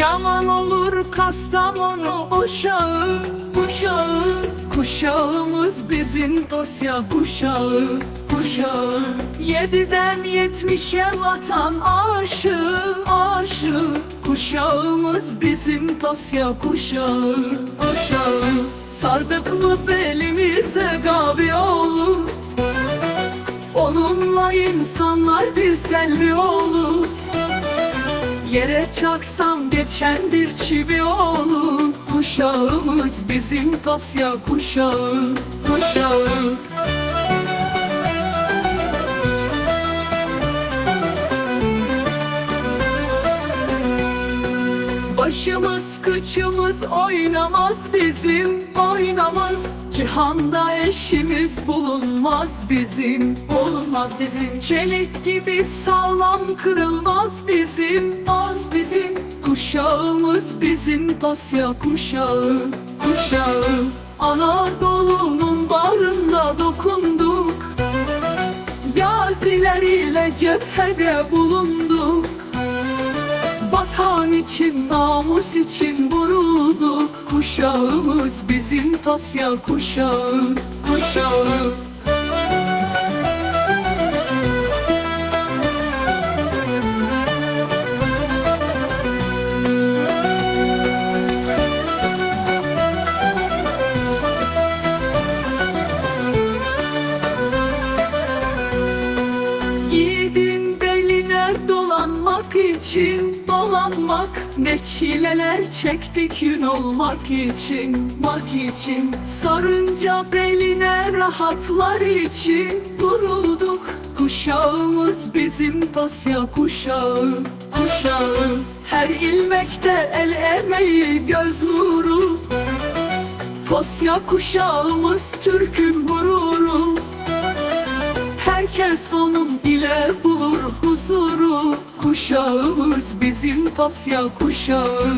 Yaman olur Kastamonu uşağı Kuşağı Kuşağımız bizim dosya kuşağı Kuşağı Yediden yetmişe vatan aşığı Aşığı. Kuşağımız bizim dosya kuşağı Kuşağı Sardık mı belimize gavi olur Onunla insanlar bir selvi olur Yere çaksam geçen bir çivi olur Kuşağımız bizim dosya kuşağı Kuşağı. Başımız kıçımız oynamaz bizim oynamaz Cihanda eşimiz bulunmaz bizim. Bulunmaz bizim. Çelik gibi sağlam kırılmaz bizim. Az bizim. Kuşağımız bizim. Dosya kuşağı kuşağı. Anadolu'nun bağrında dokunduk. Gaziler ile cephede bulunduk namus için vurulduk Kuşağımız bizim Tosya kuşağı, kuşağı. Dolanmak için dolanmak Ne çileler çektik yün olmak için mak için. Sarınca beline rahatlar için vurulduk. Kuşağımız bizim dosya kuşağı Kuşağı. Her ilmekte el emeği göz nuru. Tosya kuşağımız Türk'ün gururu Herkes onun ile bulur huzuru. Kuşağımız bizim Tosya kuşağı